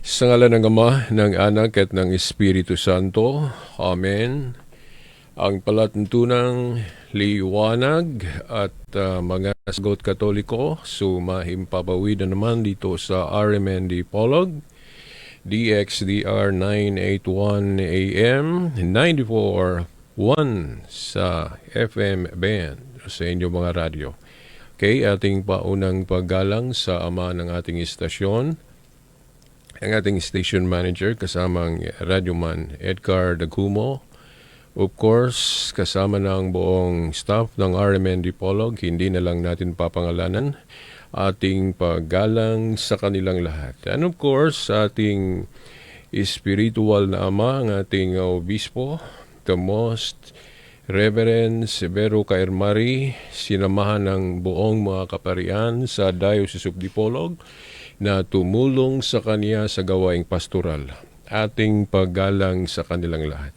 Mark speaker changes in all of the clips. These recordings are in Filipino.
Speaker 1: Sa ngala ng Ama, ng Anak at ng Espiritu Santo. Amen. Ang palatuntunang liwanag at uh, mga sagot katoliko sumahimpapawid na naman dito sa RMND Polog. DXDR 981 AM 94.1 sa FM band sa inyo mga radyo. Okay, ating paunang paggalang sa ama ng ating istasyon, ang ating station manager kasamang radyoman Edgar Dagumo. Of course, kasama na buong staff ng RMN Dipolog, hindi na lang natin papangalanan ating paggalang sa kanilang lahat. And of course, ating spiritual na ama, ang ating obispo, the most Reverend Severo Kairmari, sinamahan ng buong mga kaparian sa Diocese of Dipolog na tumulong sa kanya sa gawaing pastoral. Ating paggalang sa kanilang lahat.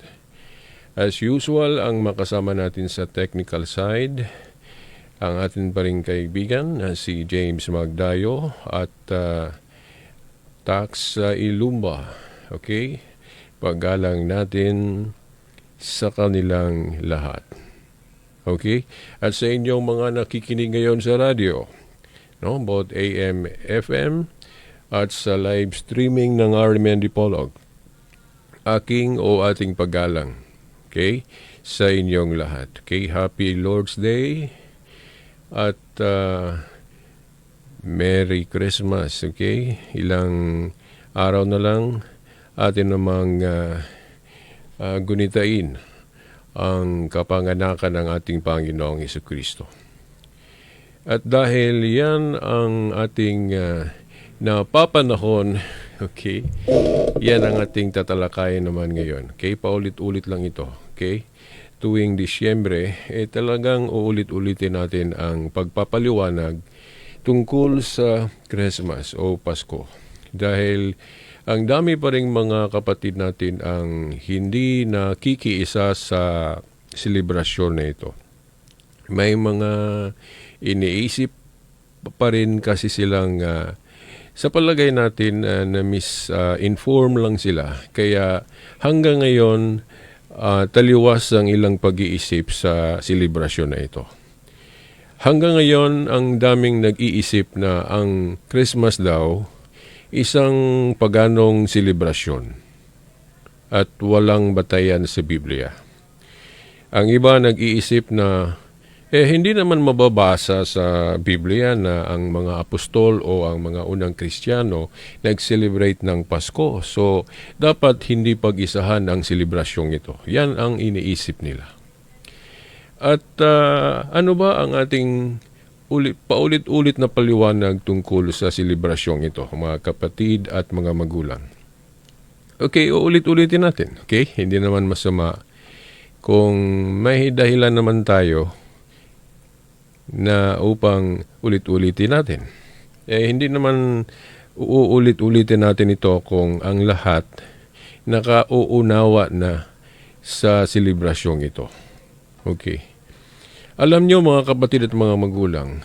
Speaker 1: As usual, ang makasama natin sa technical side, ang atin pa rin kaibigan na si James Magdayo at uh, Tax uh, Ilumba. Okay? Paggalang natin sa kanilang lahat. Okay? At sa inyong mga nakikinig ngayon sa radio, no? both AM, FM, at sa live streaming ng RMN Dipolog, aking o ating paggalang. Okay? Sa inyong lahat. Okay? Happy Lord's Day at uh, Merry Christmas, okay? Ilang araw na lang atin namang uh, uh, gunitain ang kapanganakan ng ating Panginoong Kristo. At dahil yan ang ating uh, napapanahon, okay, yan ang ating tatalakayan naman ngayon. Okay, paulit-ulit lang ito. Okay, tuwing Disyembre, eh talagang uulit-ulitin natin ang pagpapaliwanag tungkol sa Christmas o Pasko. Dahil ang dami pa rin mga kapatid natin ang hindi nakikiisa sa selebrasyon na ito. May mga iniisip pa rin kasi silang uh, sa palagay natin uh, na misinform uh, lang sila. Kaya hanggang ngayon, uh, taliwas ang ilang pag-iisip sa selebrasyon na ito. Hanggang ngayon, ang daming nag-iisip na ang Christmas daw isang paganong selebrasyon at walang batayan sa Biblia. Ang iba nag-iisip na eh hindi naman mababasa sa Biblia na ang mga apostol o ang mga unang Kristiyano nag-celebrate ng Pasko. So, dapat hindi pag-isahan ang selebrasyong ito. Yan ang iniisip nila. At uh, ano ba ang ating ulit, paulit-ulit na paliwanag tungkol sa selebrasyong ito, mga kapatid at mga magulang? Okay, uulit-ulitin natin. Okay? Hindi naman masama kung may dahilan naman tayo na upang ulit-ulitin natin. Eh, hindi naman uulit-ulitin natin ito kung ang lahat nakauunawa na sa selebrasyong ito. Okay. Alam nyo mga kapatid at mga magulang,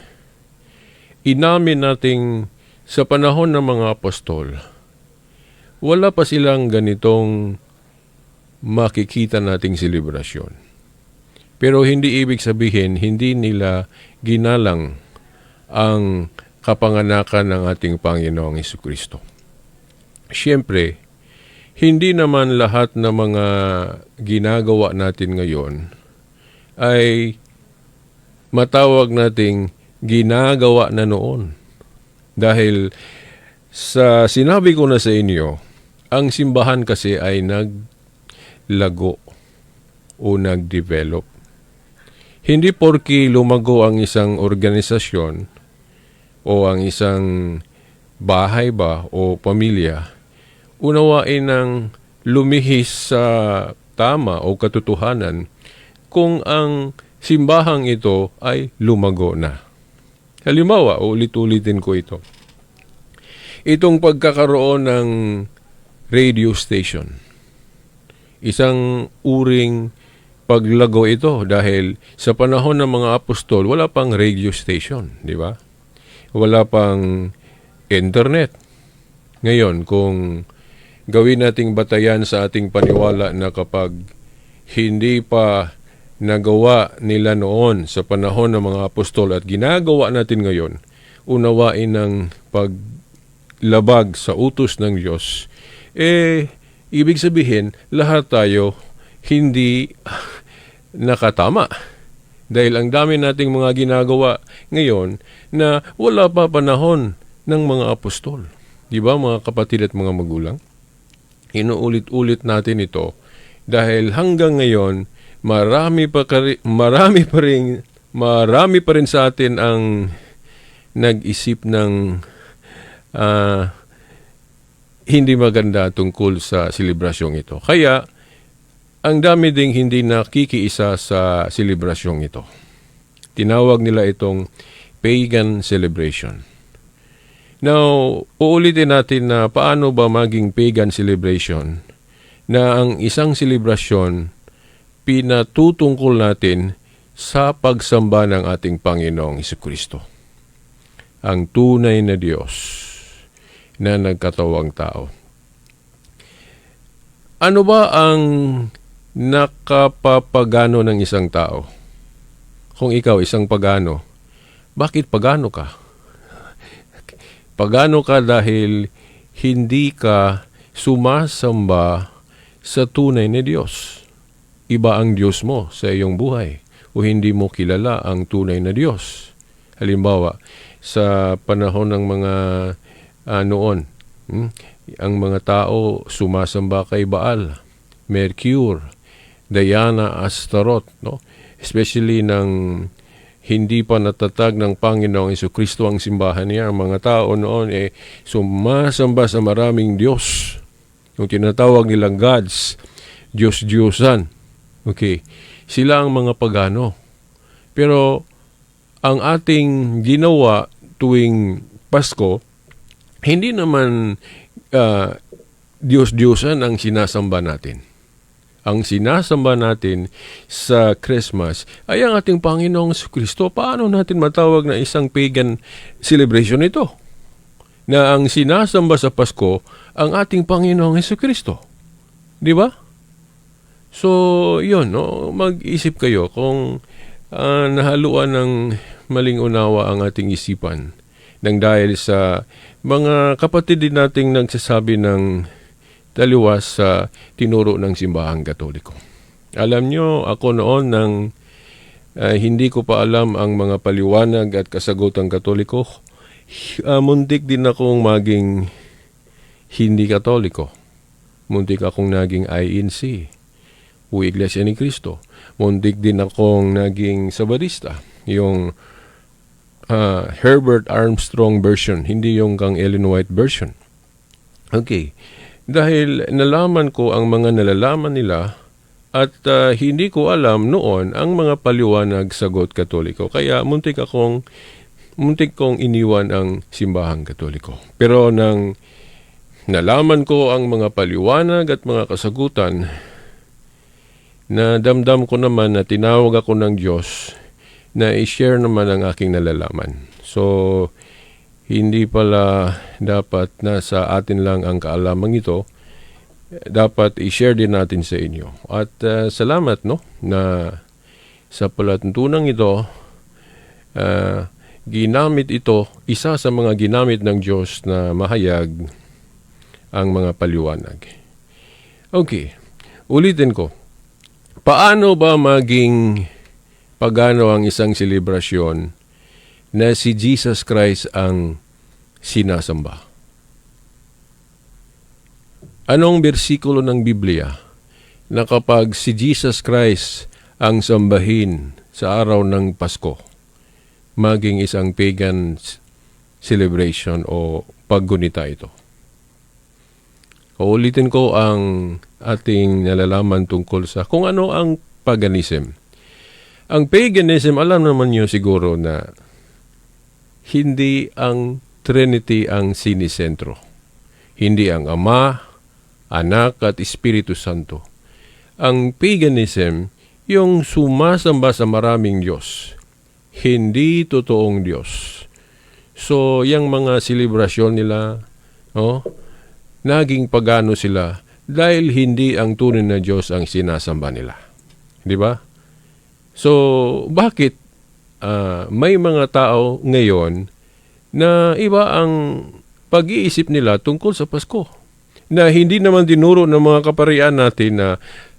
Speaker 1: inamin nating sa panahon ng mga apostol, wala pa silang ganitong makikita nating selebrasyon. Pero hindi ibig sabihin, hindi nila ginalang ang kapanganakan ng ating Panginoong Kristo. Siyempre, hindi naman lahat ng mga ginagawa natin ngayon ay matawag nating ginagawa na noon. Dahil sa sinabi ko na sa inyo, ang simbahan kasi ay naglago o nagdevelop. Hindi porki lumago ang isang organisasyon o ang isang bahay ba o pamilya, unawain ng lumihis sa tama o katotohanan kung ang simbahang ito ay lumago na. Halimbawa, ulit-ulitin ko ito. Itong pagkakaroon ng radio station. Isang uring paglago ito dahil sa panahon ng mga apostol, wala pang radio station, di ba? Wala pang internet. Ngayon, kung gawin nating batayan sa ating paniwala na kapag hindi pa nagawa nila noon sa panahon ng mga apostol at ginagawa natin ngayon, unawain ng paglabag sa utos ng Diyos, eh, ibig sabihin, lahat tayo hindi nakatama. Dahil ang dami nating mga ginagawa ngayon na wala pa panahon ng mga apostol. Di ba mga kapatid at mga magulang? Inuulit-ulit natin ito dahil hanggang ngayon marami pa kari, marami pa rin marami pa rin sa atin ang nag-isip ng ah, hindi maganda tungkol sa selebrasyong ito. Kaya ang dami ding hindi nakikiisa sa selebrasyong ito. Tinawag nila itong pagan celebration. Now, uulitin natin na paano ba maging pagan celebration na ang isang selebrasyon pinatutungkol natin sa pagsamba ng ating Panginoong Kristo. Ang tunay na Diyos na nagkatawang tao. Ano ba ang nakapapagano ng isang tao? Kung ikaw isang pagano, bakit pagano ka? Pagano ka dahil hindi ka sumasamba sa tunay na Diyos. Iba ang Diyos mo sa iyong buhay o hindi mo kilala ang tunay na Diyos. Halimbawa, sa panahon ng mga ah, noon, hmm, ang mga tao sumasamba kay Baal, Mercure, Diana, Astaroth, no? Especially ng hindi pa natatag ng Panginoong Iso Kristo ang simbahan niya. Ang mga tao noon eh sumasamba sa maraming Diyos. Yung tinatawag nilang gods, Diyos-Diyosan. Okay. Sila ang mga pagano. Pero ang ating ginawa tuwing Pasko, hindi naman ah, Diyos-Diyosan ang sinasamba natin ang sinasamba natin sa Christmas ay ang ating Panginoong Kristo. Paano natin matawag na isang pagan celebration ito? Na ang sinasamba sa Pasko ang ating Panginoong Kristo. Di ba? So, yun, no? mag-isip kayo kung ah, nahaluan ng maling unawa ang ating isipan nang dahil sa mga kapatid din nating nagsasabi ng taliwas sa tinuro ng simbahang katoliko. Alam nyo, ako noon nang ah, hindi ko pa alam ang mga paliwanag at kasagutang katoliko, ah, muntik din akong maging hindi katoliko. Muntik akong naging INC o Iglesia ni Cristo. Muntik din akong naging Sabadista, yung ah, Herbert Armstrong version, hindi yung kang Ellen White version. Okay. Dahil nalaman ko ang mga nalalaman nila at ah, hindi ko alam noon ang mga paliwanag sa got katoliko. Kaya muntik akong muntik kong iniwan ang simbahang katoliko. Pero nang nalaman ko ang mga paliwanag at mga kasagutan, na damdam ko naman na tinawag ako ng Diyos na i-share naman ang aking nalalaman. So, hindi pala dapat nasa atin lang ang kaalamang ito. Dapat i-share din natin sa inyo. At uh, salamat no na sa palatuntunan ito uh, ginamit ito isa sa mga ginamit ng Diyos na mahayag ang mga paliwanag. Okay, ulitin ko. Paano ba maging pagano ang isang selebrasyon na si Jesus Christ ang sinasamba. Anong bersikulo ng Biblia na kapag si Jesus Christ ang sambahin sa araw ng Pasko, maging isang pagan celebration o paggunita ito? Uulitin ko ang ating nalalaman tungkol sa kung ano ang paganism. Ang paganism, alam naman niyo siguro na hindi ang Trinity ang sinisentro. Hindi ang Ama, Anak at Espiritu Santo. Ang paganism, yung sumasamba sa maraming Diyos. Hindi totoong Diyos. So, yung mga selebrasyon nila, no? naging pagano sila dahil hindi ang tunay na Diyos ang sinasamba nila. Di ba? So, bakit ah, may mga tao ngayon na iba ang pag-iisip nila tungkol sa Pasko? Na hindi naman dinuro ng mga kaparian natin na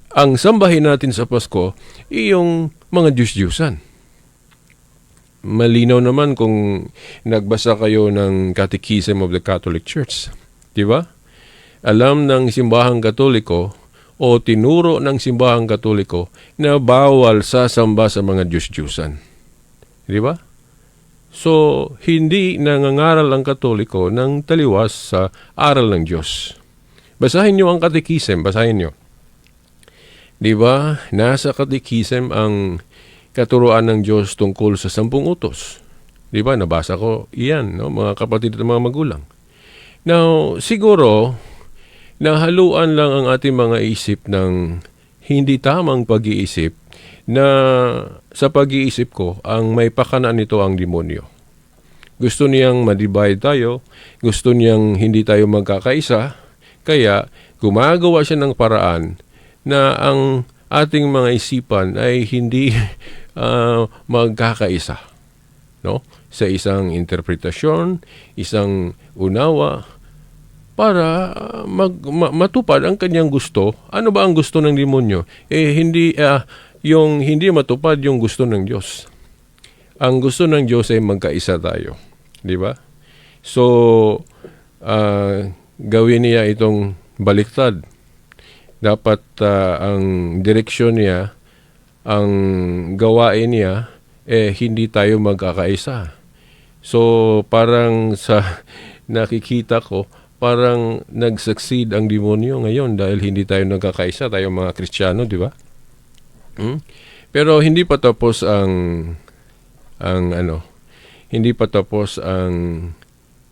Speaker 1: ang sambahin natin sa Pasko ay yung mga Diyos-Diyusan. Malinaw naman kung nagbasa kayo ng Catechism of the Catholic Church. Di ba? Alam ng simbahang katoliko o tinuro ng simbahang katoliko na bawal sasamba sa mga Diyos-Diyusan. Di ba? So, hindi nangangaral ang katoliko ng taliwas sa aral ng Diyos. Basahin nyo ang Catechism, basahin nyo. Di ba? Nasa Catechism ang katuruan ng Diyos tungkol sa sampung utos. Di ba? Nabasa ko iyan, no? mga kapatid at mga magulang. Now, siguro, nahaluan lang ang ating mga isip ng hindi tamang pag-iisip na sa pag-iisip ko, ang may pakanaan nito ang demonyo. Gusto niyang madivide tayo, gusto niyang hindi tayo magkakaisa, kaya gumagawa siya ng paraan na ang ating mga isipan ay hindi ah, magkakaisa. No? Sa isang interpretasyon, isang unawa, para mag, ma- matupad ang kanyang gusto. Ano ba ang gusto ng demonyo? Eh, hindi, ah, yung hindi matupad yung gusto ng Diyos. Ang gusto ng Diyos ay magkaisa tayo. Di ba? So, ah, gawin niya itong baliktad. Dapat ah, ang direksyon niya, ang gawain niya, eh hindi tayo magkakaisa. So, parang sa nakikita ko, parang nag-succeed ang demonyo ngayon dahil hindi tayo nagkakaisa, tayo mga Kristiyano, di ba? Hmm? Pero hindi pa tapos ang ang ano, hindi pa tapos ang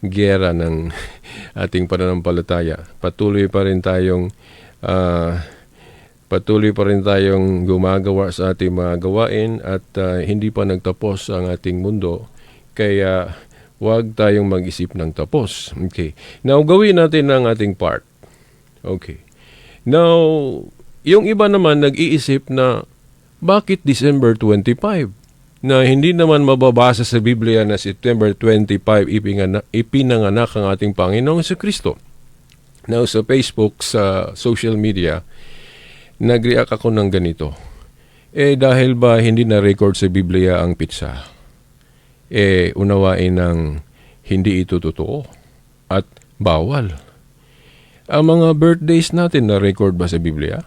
Speaker 1: gera ng ating pananampalataya. Patuloy pa rin tayong ah, patuloy pa rin tayong gumagawa sa ating mga gawain at ah, hindi pa nagtapos ang ating mundo. Kaya huwag tayong mag-isip ng tapos. Okay. Now, gawin natin ang ating part. Okay. Now, yung iba naman nag-iisip na bakit December 25? Na hindi naman mababasa sa Biblia na September 25 ipinganak, ipinanganak ang ating Panginoong sa Kristo. Now, sa Facebook, sa social media, nag-react ako ng ganito. Eh, dahil ba hindi na-record sa Biblia ang pizza? Eh, unawain ng hindi ito totoo at bawal. Ang mga birthdays natin na-record ba sa Biblia?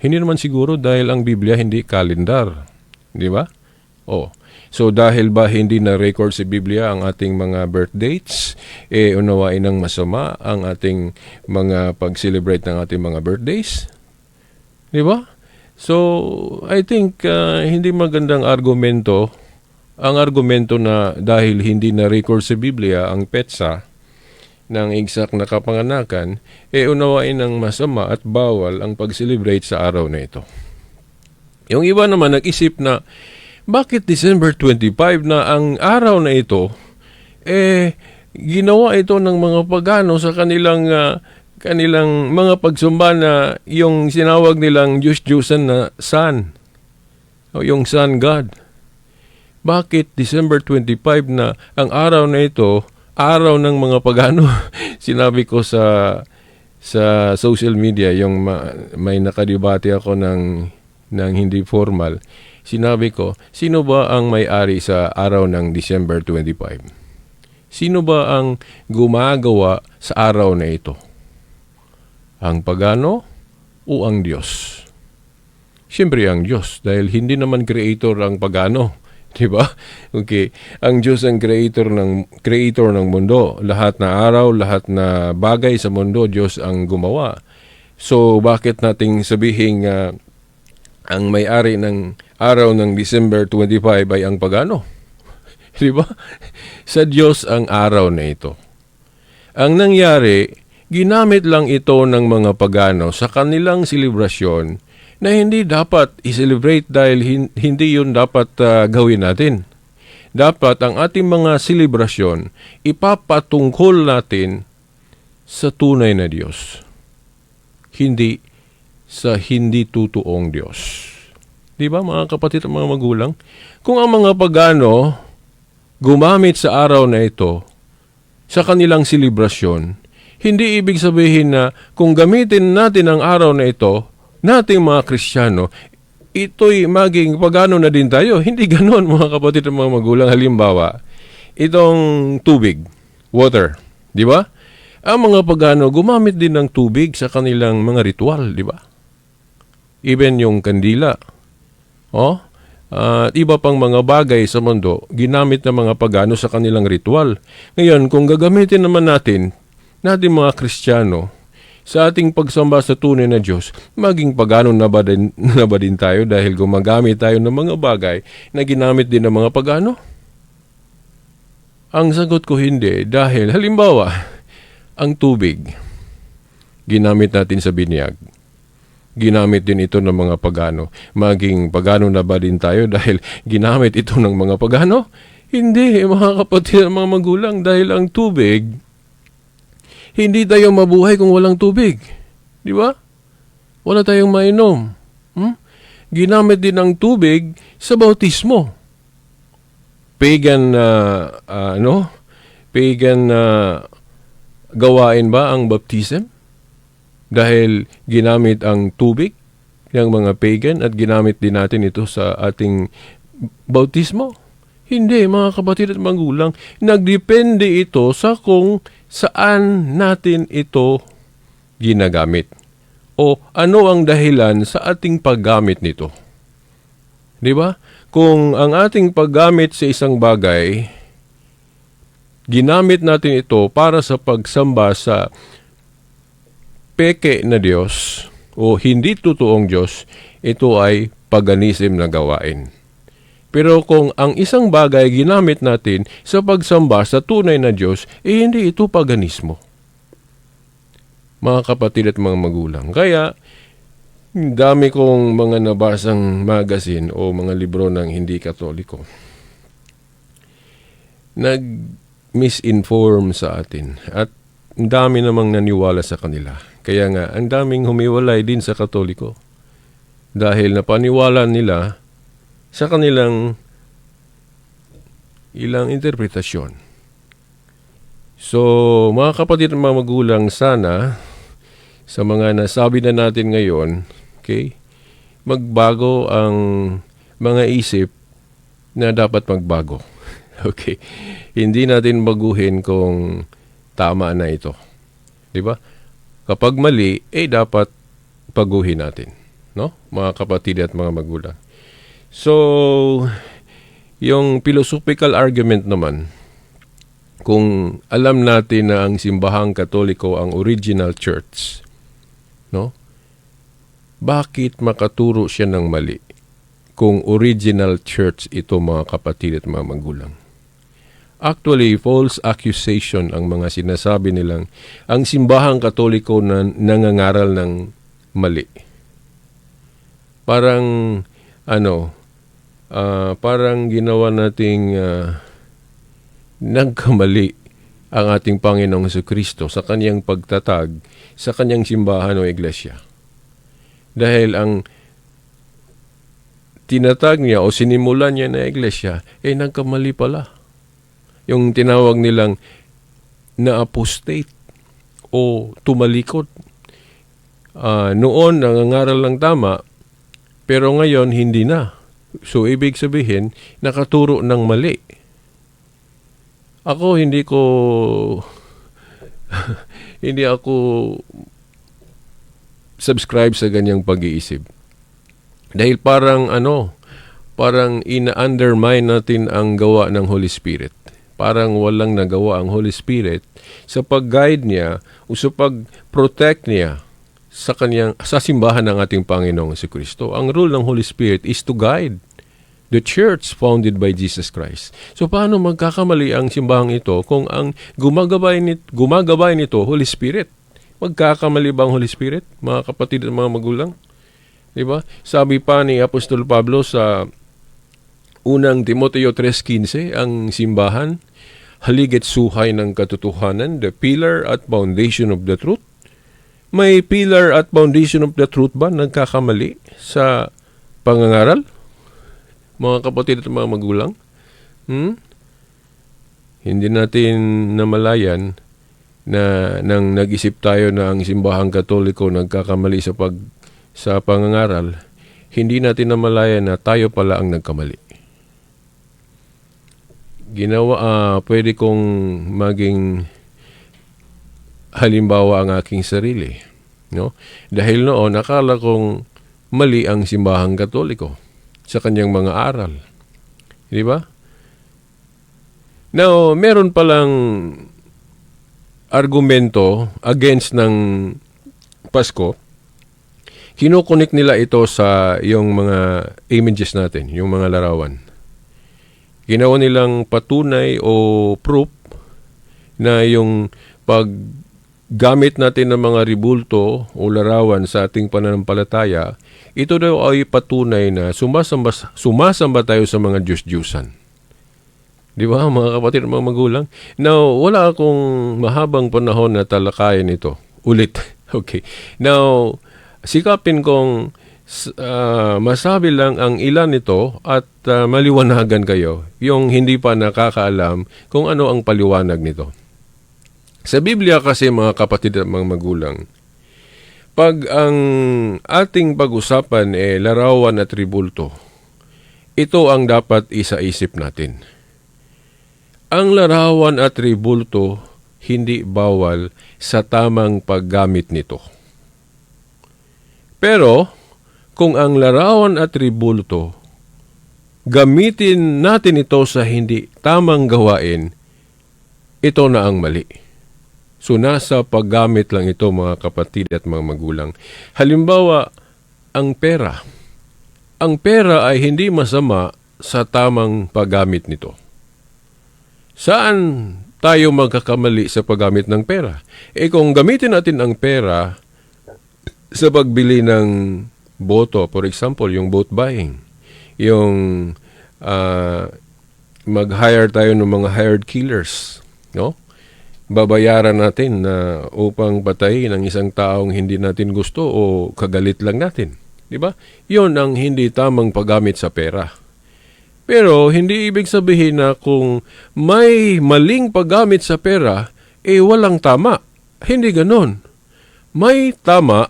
Speaker 1: Hindi naman siguro dahil ang Biblia hindi kalendar. Di ba? Oh. So dahil ba hindi na-record sa Biblia ang ating mga birth dates, eh unawain ng masama ang ating mga pag-celebrate ng ating mga birthdays? Di ba? So, I think uh, hindi magandang argumento ang argumento na dahil hindi na-record sa Biblia ang petsa ng exact na kapanganakan, eh unawain ng masama at bawal ang pag-celebrate sa araw na ito. Yung iba naman nag-isip na, bakit December 25 na ang araw na ito, eh, ginawa ito ng mga pagano sa kanilang ah, kanilang mga pagsumba na yung sinawag nilang Diyos-Diyosan na Sun, o yung Sun God. Bakit December 25 na ang araw na ito, araw ng mga pagano? Sinabi ko sa sa social media yung ma- may nakadibate ako ng ng hindi formal. Sinabi ko, sino ba ang may-ari sa araw ng December 25? Sino ba ang gumagawa sa araw na ito? Ang pagano o ang Diyos? Siyempre ang Diyos dahil hindi naman creator ang pagano. 'Di ba? Okay. Ang Diyos ang creator ng creator ng mundo. Lahat na araw, lahat na bagay sa mundo Diyos ang gumawa. So bakit nating sabihin uh, ang may-ari ng araw ng December 25 ay ang pagano? 'Di ba? Sa Diyos ang araw na ito. Ang nangyari, ginamit lang ito ng mga pagano sa kanilang selebrasyon na hindi dapat i-celebrate dahil hin- hindi yun dapat ah, gawin natin. Dapat ang ating mga selebrasyon ipapatungkol natin sa tunay na Diyos. Hindi sa hindi tutuong Diyos. Di ba mga kapatid at mga magulang? Kung ang mga pagano gumamit sa araw na ito sa kanilang selebrasyon, hindi ibig sabihin na kung gamitin natin ang araw na ito, nating mga Kristiyano, ito'y maging pagano na din tayo. Hindi ganoon mga kapatid at mga magulang. Halimbawa, itong tubig, water, di ba? Ang mga pagano gumamit din ng tubig sa kanilang mga ritual, di ba? Even yung kandila. Oh, at iba pang mga bagay sa mundo, ginamit ng mga pagano sa kanilang ritual. Ngayon, kung gagamitin naman natin, natin mga Kristiyano, sa ating pagsamba sa tunay na Diyos, maging pagano na ba, din, na ba din tayo dahil gumagamit tayo ng mga bagay na ginamit din ng mga pagano? Ang sagot ko hindi dahil halimbawa, ang tubig, ginamit natin sa binyag. Ginamit din ito ng mga pagano. Maging pagano na ba din tayo dahil ginamit ito ng mga pagano? Hindi, mga kapatid at mga magulang, dahil ang tubig, hindi tayo mabuhay kung walang tubig. Di ba? Wala tayong mainom. Hmm? Ginamit din ang tubig sa bautismo. Pagan, uh, uh, ano? Pagan uh, gawain ba ang baptism? Dahil ginamit ang tubig ng mga pagan at ginamit din natin ito sa ating bautismo. Hindi, mga kapatid at magulang. Nagdepende ito sa kung saan natin ito ginagamit. O ano ang dahilan sa ating paggamit nito. Di ba? Kung ang ating paggamit sa isang bagay, ginamit natin ito para sa pagsamba sa peke na Diyos o hindi totoong Diyos, ito ay paganism na gawain. Pero kung ang isang bagay ginamit natin sa pagsamba sa tunay na Diyos, eh hindi ito paganismo. Mga kapatid at mga magulang. Kaya, dami kong mga nabasang magazine o mga libro ng hindi katoliko. Nag-misinform sa atin at dami namang naniwala sa kanila. Kaya nga, ang daming humiwalay din sa katoliko. Dahil napaniwala nila sa kanilang ilang interpretasyon. So, mga kapatid at mga magulang, sana sa mga nasabi na natin ngayon, okay, magbago ang mga isip na dapat magbago. Okay. Hindi natin baguhin kung tama na ito. 'Di ba? Kapag mali, eh dapat paguhin natin, no? Mga kapatid at mga magulang. So, yung philosophical argument naman, kung alam natin na ang simbahang katoliko ang original church, no? Bakit makaturo siya ng mali kung original church ito mga kapatid at mga magulang? Actually, false accusation ang mga sinasabi nilang ang simbahang katoliko na nangangaral ng mali. Parang ano, uh, parang ginawa nating uh, nagkamali ang ating Panginoong Heso Kristo sa kanyang pagtatag sa kanyang simbahan o iglesia. Dahil ang tinatag niya o sinimulan niya na iglesia, eh nagkamali pala yung tinawag nilang na-apostate o tumalikot. Uh, noon, nangangaral lang tama, pero ngayon, hindi na. So, ibig sabihin, nakaturo ng mali. Ako, hindi ko... hindi ako subscribe sa ganyang pag-iisip. Dahil parang ano, parang ina-undermine natin ang gawa ng Holy Spirit parang walang nagawa ang Holy Spirit sa pag-guide niya o sa pag-protect niya sa kanyang sa simbahan ng ating Panginoong si Kristo. Ang role ng Holy Spirit is to guide the church founded by Jesus Christ. So paano magkakamali ang simbahang ito kung ang gumagabay nito, gumagabay nito Holy Spirit? Magkakamali ba ang Holy Spirit, mga kapatid at mga magulang? 'Di ba? Sabi pa ni Apostol Pablo sa unang Timoteo 3:15, ang simbahan haligit suhay ng katotohanan, the pillar at foundation of the truth? May pillar at foundation of the truth ba nagkakamali sa pangangaral? Mga kapatid at mga magulang? Hmm? Hindi natin namalayan na nang nag-isip tayo na ang simbahang katoliko nagkakamali sa pag sa pangangaral, hindi natin namalayan na tayo pala ang nagkamali. Ginawa, ah, pwede kong maging halimbawa ang aking sarili. No? Dahil noon, akala kong mali ang simbahang katoliko sa kanyang mga aral. Di ba? Now, meron palang argumento against ng Pasko. Kinukunik nila ito sa yung mga images natin, yung mga larawan. Ginawa nilang patunay o proof na yung paggamit natin ng mga ribulto o larawan sa ating pananampalataya, ito daw ay patunay na sumasamba, sumasamba tayo sa mga Diyos-Diyusan. Di ba, mga kapatid, mga magulang? Now, wala akong mahabang panahon na talakayan ito. Ulit. Okay. Now, sikapin kong uh, masabi lang ang ilan nito at uh, maliwanagan kayo yung hindi pa nakakaalam kung ano ang paliwanag nito. Sa Biblia kasi mga kapatid at mga magulang, pag ang ating pag-usapan eh larawan at tribulto, ito ang dapat isaisip natin. Ang larawan at tribulto hindi bawal sa tamang paggamit nito. Pero, kung ang larawan at tribulto, gamitin natin ito sa hindi tamang gawain, ito na ang mali. So, nasa paggamit lang ito mga kapatid at mga magulang. Halimbawa, ang pera. Ang pera ay hindi masama sa tamang paggamit nito. Saan tayo magkakamali sa paggamit ng pera. Eh kung gamitin natin ang pera sa pagbili ng boto, for example, yung vote buying, yung uh, mag-hire tayo ng mga hired killers, no? Babayaran natin na upang patayin ang isang taong hindi natin gusto o kagalit lang natin. Di ba? Yon ang hindi tamang paggamit sa pera. Pero hindi ibig sabihin na kung may maling paggamit sa pera, eh walang tama. Hindi ganon. May tama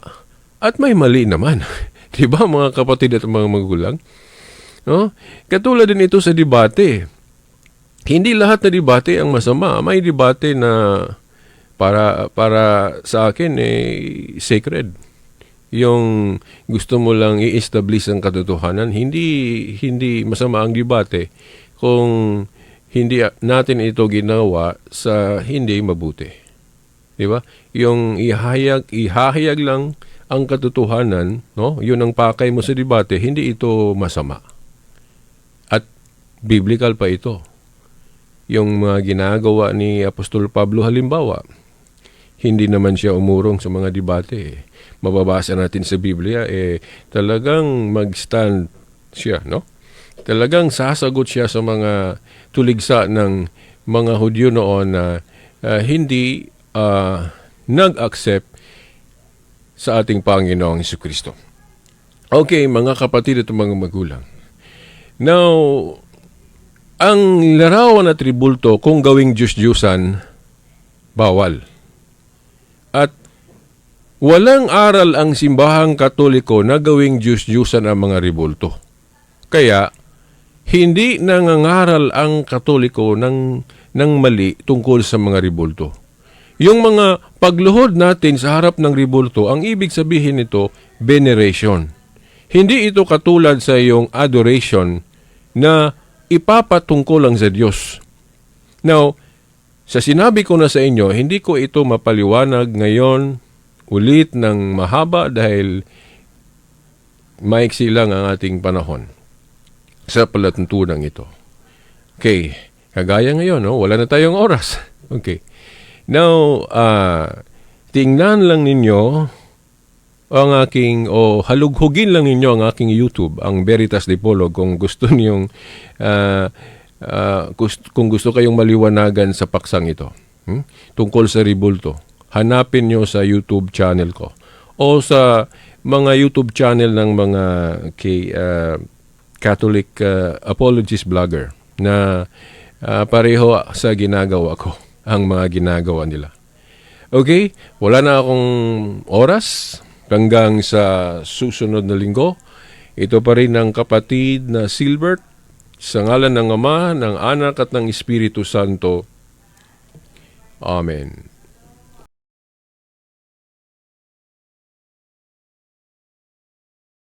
Speaker 1: at may mali naman. Di ba mga kapatid at mga magulang? No? Katulad din ito sa debate. Hindi lahat na debate ang masama. May debate na para para sa akin eh sacred yung gusto mo lang i-establish ang katotohanan, hindi hindi masama ang debate kung hindi natin ito ginawa sa hindi mabuti. 'Di ba? Yung ihayag ihahayag lang ang katotohanan, no? 'Yun ang pakay mo sa debate, hindi ito masama. At biblical pa ito. Yung mga ginagawa ni Apostol Pablo halimbawa, hindi naman siya umurong sa mga debate mababasa natin sa Biblia, eh talagang mag-stand siya, no? Talagang sasagot siya sa mga tuligsa ng mga Hudyo noon na uh, hindi uh, nag-accept sa ating Panginoong Kristo. Okay, mga kapatid at mga magulang. Now, ang larawan at tribulto kung gawing Diyos-Diyusan, bawal. At Walang aral ang simbahang katoliko na gawing Diyos-Diyusan ang mga ribulto. Kaya, hindi nangangaral ang katoliko ng, ng mali tungkol sa mga ribulto. Yung mga pagluhod natin sa harap ng ribulto, ang ibig sabihin nito, veneration. Hindi ito katulad sa iyong adoration na ipapatungkol lang sa Diyos. Now, sa sinabi ko na sa inyo, hindi ko ito mapaliwanag ngayon ulit ng mahaba dahil maiksi lang ang ating panahon sa palatuntunan ito. Okay, kagaya ngayon, no? wala na tayong oras. Okay. Now, uh, tingnan lang ninyo ang aking, o halughugin lang ninyo ang aking YouTube, ang Veritas Dipolog, kung gusto niyong uh, kus- kung gusto kayong maliwanagan sa paksang ito, hmm, tungkol sa ribulto, hanapin nyo sa YouTube channel ko. O sa mga YouTube channel ng mga kay, ah, Catholic ah, apologist blogger na ah, pareho sa ginagawa ko ang mga ginagawa nila. Okay, wala na akong oras hanggang sa susunod na linggo. Ito pa rin ang kapatid na Silbert sa ngalan ng Ama, ng Anak at ng Espiritu Santo. Amen.